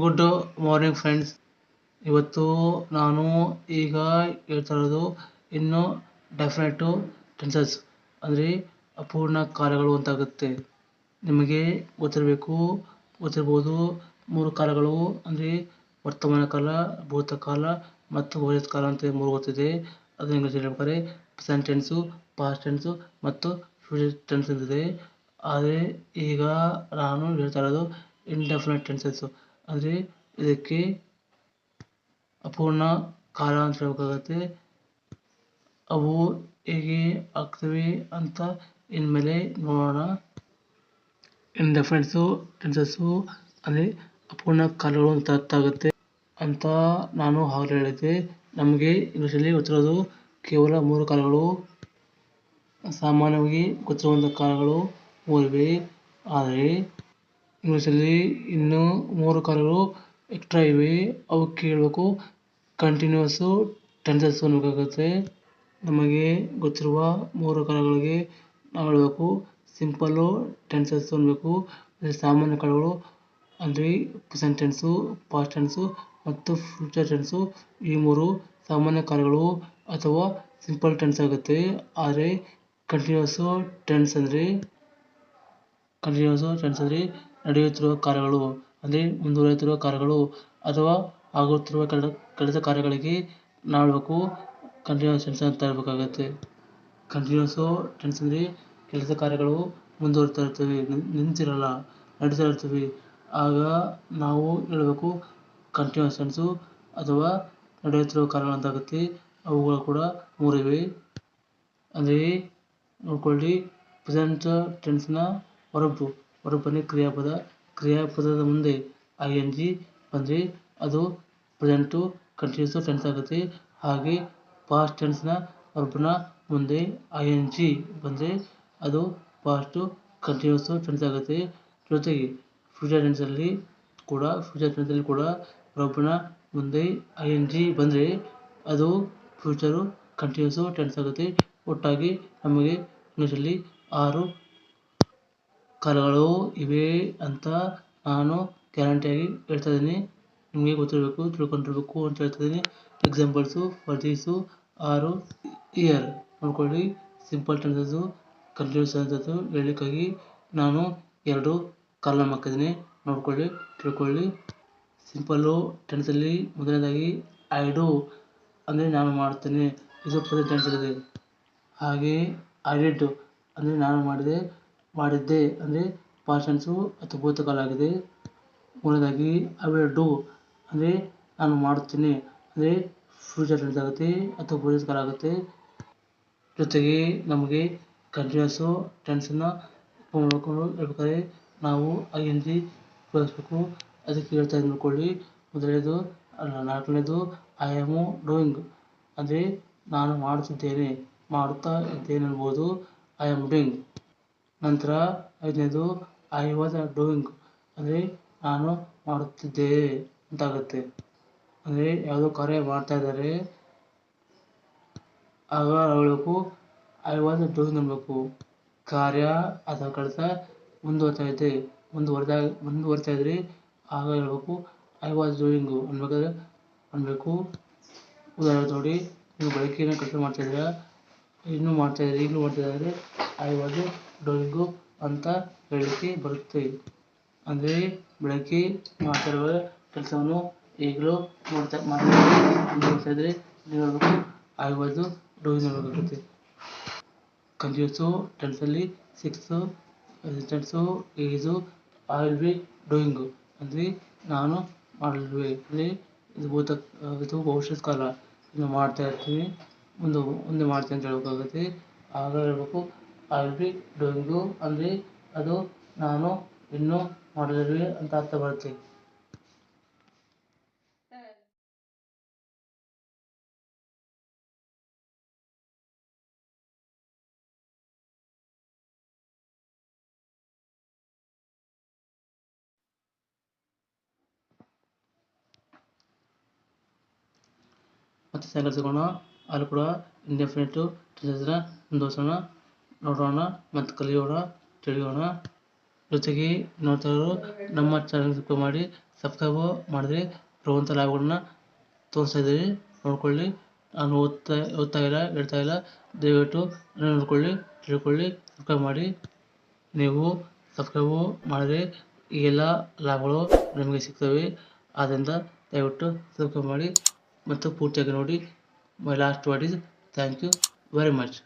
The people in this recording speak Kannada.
ಗುಡ್ ಮಾರ್ನಿಂಗ್ ಫ್ರೆಂಡ್ಸ್ ಇವತ್ತು ನಾನು ಈಗ ಹೇಳ್ತಾ ಇರೋದು ಇನ್ನು ಡೆಫಿನೆಟು ಟೆನ್ಸಸ್ ಅಂದರೆ ಅಪೂರ್ಣ ಕಾರ್ಯಗಳು ಅಂತಾಗುತ್ತೆ. ನಿಮಗೆ ಗೊತ್ತಿರಬೇಕು ಗೊತ್ತಿರ್ಬೋದು ಮೂರು ಕಾಲಗಳು ಅಂದರೆ ವರ್ತಮಾನ ಕಾಲ ಭೂತಕಾಲ ಮತ್ತು ಭವಿಷ್ಯತ್ ಕಾಲ ಅಂತ ಮೂರು ಗೊತ್ತಿದೆ. ಅದು ಇಂಗ್ಲೀಷ್ ಹೇಳ್ಬೇಕಾದ್ರೆ ಪ್ರೆಸೆಂಟ್ ಟೆನ್ಸು ಪಾಸ್ಟ್ ಟೆನ್ಸು ಮತ್ತು ಫ್ಯೂಚರ್ ಟೆನ್ಸ್ ಅಂತಿದೆ. ಆದರೆ ಈಗ ನಾನು ಹೇಳ್ತಾ ಇರೋದು ಇಂಡೆಫಿನೆಟ್ ಟೆನ್ಸಸ್ಸು ಅಂದರೆ ಇದಕ್ಕೆ ಅಪೂರ್ಣ ಕಾಲ ಅಂತ ಹೇಳಬೇಕಾಗುತ್ತೆ. ಅವು ಹೇಗೆ ಆಗ್ತವೆ ಅಂತ ಇನ್ಮೇಲೆ ನೋಡೋಣ. ಇಂಡೆಫಿನೆಟ್ಸು ಟೆನ್ಸಸ್ಸು ಅಂದರೆ ಅಪೂರ್ಣ ಕಾಲಗಳು ಅಂತ ಅರ್ಥ ಅಂತ ನಾನು ಹಾಗೆ ಹೇಳಿದ್ದೆ ನಮಗೆ ಇಂಗ್ಲೀಷಲ್ಲಿ ಗೊತ್ತಿರೋದು ಕೇವಲ ಮೂರು ಕಾಲಗಳು. ಸಾಮಾನ್ಯವಾಗಿ ಗೊತ್ತಿರುವಂಥ ಕಾಲಗಳು ಮೂರಿವೆ. ಆದರೆ ಇಂಗ್ಲೀಷಲ್ಲಿ ಇನ್ನೂ ಮೂರು ಕಾಲಗಳು ಎಕ್ಸ್ಟ್ರಾ ಇವೆ. ಅವು ಕೇಳಬೇಕು. ಕಂಟಿನ್ಯೂಸು ಟೆನ್ಸಸ್ ಅನ್ನಬೇಕಾಗುತ್ತೆ. ನಮಗೆ ಗೊತ್ತಿರುವ ಮೂರು ಕಾಲಗಳಿಗೆ ನಾವು ಹೇಳಬೇಕು ಸಿಂಪಲ್ಲು ಟೆನ್ಸಸ್ ಅನ್ನಬೇಕು. ಸಾಮಾನ್ಯ ಕಾಲಗಳು ಅಂದರೆ ಪ್ರೆಸೆಂಟ್ ಟೆನ್ಸು ಪಾಸ್ಟ್ ಟೆನ್ಸು ಮತ್ತು ಫ್ಯೂಚರ್ ಟೆನ್ಸು ಈ ಮೂರು ಸಾಮಾನ್ಯ ಕಾಲಗಳು ಅಥವಾ ಸಿಂಪಲ್ ಟೆನ್ಸ್ ಆಗುತ್ತೆ. ಆದರೆ ಕಂಟಿನ್ಯೂಸು ಟೆನ್ಸ್ ಅಂದರೆ ಕಂಟಿನ್ಯೂಸು ಟೆನ್ಸ್ ಅಂದರೆ ನಡೆಯುತ್ತಿರುವ ಕಾರ್ಯಗಳು, ಅಂದರೆ ಮುಂದುವರೆಯುತ್ತಿರುವ ಕಾರ್ಯಗಳು ಅಥವಾ ಆಗುತ್ತಿರುವ ಕೆಲ ಕೆಲಸ ಕಾರ್ಯಗಳಿಗೆ ನಾಡಬೇಕು ಕಂಟಿನ್ಯೂಸ್ ಟೆನ್ಸ್ ಅಂತ ಹೇಳಬೇಕಾಗುತ್ತೆ. ಕಂಟಿನ್ಯೂಸು ಟೆನ್ಸ್ ಅಂದರೆ ಕೆಲಸ ಕಾರ್ಯಗಳು ಮುಂದುವರಿತಾ ಇರ್ತವೆ ನಿಂತಿರಲ್ಲ, ನಡೀತಾ ಇರ್ತವೆ. ಆಗ ನಾವು ಹೇಳಬೇಕು ಕಂಟಿನ್ಯೂಸ್ ಟೆನ್ಸು ಅಥವಾ ನಡೆಯುತ್ತಿರುವ ಕಾರ್ಯಗಳು ಅಂತಾಗುತ್ತೆ. ಅವುಗಳು ಕೂಡ ಮೂರಿವೆ. ಅಂದರೆ ನೋಡ್ಕೊಳ್ಳಿ ಪ್ರೆಸೆಂಟ್ ಟೆನ್ಸ್ನ ಹೊರಬು. ಹೊರಬನ್ನಿ ಕ್ರಿಯಾಪದ, ಕ್ರಿಯಾಪದದ ಮುಂದೆ ಐ ಎನ್ ಜಿ ಬಂದರೆ ಅದು ಪ್ರೆಸೆಂಟು ಕಂಟಿನ್ಯೂಸು ಟೆನ್ಸ್ ಆಗುತ್ತೆ. ಹಾಗೆ ಪಾಸ್ಟ್ ಟೆನ್ಸ್ನ ವರ್ಬ್ನ ಮುಂದೆ ಐ ಎನ್ ಜಿ ಬಂದರೆ ಅದು ಪಾಸ್ಟು ಕಂಟಿನ್ಯೂಸು ಟೆನ್ಸ್ ಆಗುತ್ತೆ. ಜೊತೆಗೆ ಫ್ಯೂಚರ್ ಟೆನ್ಸಲ್ಲಿ ಕೂಡ ಫ್ಯೂಚರ್ ಟೆನ್ಸಲ್ಲಿ ಕೂಡ ವರ್ಬ್ನ ಮುಂದೆ ಐ ಎನ್ ಜಿ ಬಂದರೆ ಅದು ಫ್ಯೂಚರು ಕಂಟಿನ್ಯೂಸು ಟೆನ್ಸ್ ಆಗುತ್ತೆ. ಒಟ್ಟಾಗಿ ನಮಗೆ ಇಂಗ್ಲೀಷಲ್ಲಿ ಆರು ಕಾಲಗಳು ಇವೆ ಅಂತ ನಾನು ಗ್ಯಾರಂಟಿಯಾಗಿ ಹೇಳ್ತಾ ಇದ್ದೀನಿ ನಿಮಗೆ ಗೊತ್ತಿರಬೇಕು, ತಿಳ್ಕೊಂಡಿರಬೇಕು ಅಂತ ಹೇಳ್ತಾ ಇದ್ದೀನಿ ಎಕ್ಸಾಂಪಲ್ಸು ಫಾರ್ ದೀಸು ಆರು ಇಯರ್ ನೋಡ್ಕೊಳ್ಳಿ. ಸಿಂಪಲ್ ಟೆನ್ಸಸ್ಸು ಕಂಟಿನ್ಯೂಸ್ ಟೆನ್ಸಸ್ಸು ಹೇಳಲಿಕ್ಕಾಗಿ ನಾನು ಎರಡು ಕಾಲಮ್ ಹಾಕಿದ್ದೀನಿ. ನೋಡ್ಕೊಳ್ಳಿ, ತಿಳ್ಕೊಳ್ಳಿ. ಸಿಂಪಲ್ಲು ಟೆನ್ಸಲ್ಲಿ ಮೊದಲನೇದಾಗಿ ಐ ಡು ಅಂದರೆ ನಾನು ಮಾಡ್ತೇನೆ ಇದು ಪ್ರೆಸೆಂಟ್ ಟೆನ್ಸಲ್ಲಿದೆ ಹಾಗೆ ಐ ಡಿಡ್ ಅಂದರೆ ನಾನು ಮಾಡಿದೆ. ಮಾಡಿದ್ದೆ ಅಂದರೆ ಪಾಸ್ಟ್ ಟೆನ್ಸು ಭೂತಕಾಲ ಆಗಿದೆ ಮೂರನೇದಾಗಿ ಐ ವಿಲ್ ಡೂ ಅಂದರೆ ನಾನು ಮಾಡುತ್ತೇನೆ ಅಂದರೆ ಫ್ಯೂಚರ್ ಟೆನ್ಸ್ ಆಗುತ್ತೆ ಭೂತ ಕಾಲ ಆಗುತ್ತೆ. ಜೊತೆಗೆ ನಮಗೆ ಕಂಟಿನ್ಯೂಸು ಟೆನ್ಸನ್ನು ನೋಡ್ಕೊಂಡು ಹೇಳ್ಬೇಕಾದ್ರೆ ನಾವು ಐ ಎನ್ ಬಳಸಬೇಕು. ಅದಕ್ಕೆ ಹೇಳ್ತಾ ನೋಡ್ಕೊಳ್ಳಿ. ಮೊದಲನೇದು ನಾಲ್ಕನೇದು ಐ ಆಮ್ ಡೂಯಿಂಗ್ ಅಂದರೆ ನಾನು ಮಾಡುತ್ತಿದ್ದೇನೆ, ಮಾಡುತ್ತಾ ಇದ್ದೇನೆ ಅನ್ಬೋದು ಐ ಆಮ್ ಡೂಯಿಂಗ್ ನಂತರ ಐದನೇದು ಐ ವಾಸ್ ಡೂಯಿಂಗ್ ಅಂದರೆ ನಾನು ಮಾಡುತ್ತಿದ್ದೆ ಅಂತಾಗುತ್ತೆ. ಅಂದರೆ ಯಾವುದೋ ಕಾರ್ಯ ಮಾಡ್ತಾ ಇದ್ದಾರೆ. ಆಗ ಹೇಳಬೇಕು ಐ ವಾಸ್ ಡೂಯಿಂಗ್ ಅನ್ನಬೇಕು ಕಾರ್ಯ ಅಥವಾ ಕೆಲಸ ಮುಂದುವರಿತಾ ಇದೆ. ಮುಂದುವರೆದ ಮುಂದುವರಿತಾ ಇದ್ದರೆ ಆಗ ಹೇಳಬೇಕು ಐ ವಾಸ್ ಡೂಯಿಂಗು ಅನ್ಬೇಕಾದ್ರೆ ಅನ್ಬೇಕು. ಉದಾಹರಣೆ ನೋಡಿ, ನೀವು ಬೆಳಗ್ಗೆನೇ ಕೆಲಸ ಮಾಡ್ತಾಯಿದ್ದೀರಾ ಇನ್ನೂ ಮಾಡ್ತಾಯಿದ್ದೀರಿ ಈಗಲೂ ಮಾಡ್ತಾಯಿದ್ದಾರೆ ಐ ವಾಸ್ ಡೂಯಿಂಗು ಅಂತ ಹೇಳಲಿಕ್ಕೆ ಬರುತ್ತೆ. ಅಂದರೆ ಬೆಳಗ್ಗೆ ಮಾತಾಡುವ ಕೆಲಸವನ್ನು ಈಗಲೂ ನೋಡ್ತಾ ಮಾಡ್ತಾ ಇದ್ದರೆ ನೀವು ಆಗಬಾರ್ದು ಅನ್ನಬೇಕಾಗುತ್ತೆ continuous ಟೆನ್ಸಲ್ಲಿ six tense is I will be doing ಅಂದರೆ ನಾನು ಮಾಡಲಿವೆ ಅಂದರೆ ಇದು ಭೂತ ಇದು ಭವಿಷ್ಯದ ಕಾಲ. ಇನ್ನು ಮಾಡ್ತಾ ಇರ್ತೀನಿ. ಮುಂದೆ ಮುಂದೆ ಮಾಡ್ತೀನಿ ಅಂತ ಹೇಳಬೇಕಾಗುತ್ತೆ. ಆಗ ಹೇಳ್ಬೇಕು ಐ ವಿಲ್ ಬಿ ಡೂಯಿಂಗು ಅಂದರೆ ಅದು ನಾನು ಇನ್ನೂ ಮಾಡಲಿರುವೆ ಅಂತ ಅರ್ಥ ಬರುತ್ತೆ ಮತ್ತು ಸಾಯಂಕಾಲ ಸಿಗೋಣ ಅಲ್ಲಿ ಕೂಡ ಇಂಡೆಫಿನೆಟು ಟೆನ್ಸಸ್ನ ಮುಂದುವರ್ಸೋಣ ನೋಡೋಣ ಮತ್ತು ಕಲಿಯೋಣ, ತಿಳಿಯೋಣ. ಜೊತೆಗೆ ನೋಡ್ತಾ ಇರೋರು ನಮ್ಮ ಚಾನಲ್ ಸಬ್ಸ್ಕ್ರೈಬ್ ಮಾಡಿ ಸಬ್ಸ್ಕ್ರೈಬ್ ಮಾಡಿದ್ರೆ ಬರುವಂಥ ಲಾಭಗಳನ್ನ ತೋರಿಸ್ತಾ ಇದ್ದೀವಿ ನೋಡ್ಕೊಳ್ಳಿ. ನಾನು ಓದ್ತಾ ಓದ್ತಾ ಇಲ್ಲ, ಹೇಳ್ತಾ ಇಲ್ಲ. ದಯವಿಟ್ಟು ನೋಡ್ಕೊಳ್ಳಿ, ತಿಳ್ಕೊಳ್ಳಿ ಸಬ್ಸ್ಕ್ರೈಬ್ ಮಾಡಿ. ನೀವು ಸಬ್ಸ್ಕ್ರೈಬು ಮಾಡಿದ್ರೆ ಈ ಎಲ್ಲ ಲಾಭಗಳು ನಿಮಗೆ ಸಿಗ್ತವೆ. ಆದ್ದರಿಂದ ದಯವಿಟ್ಟು ಸಬ್ಸ್ಕ್ರೈಬ್ ಮಾಡಿ ಮತ್ತು ಪೂರ್ತಿಯಾಗಿ ನೋಡಿ. My last word is thank you very much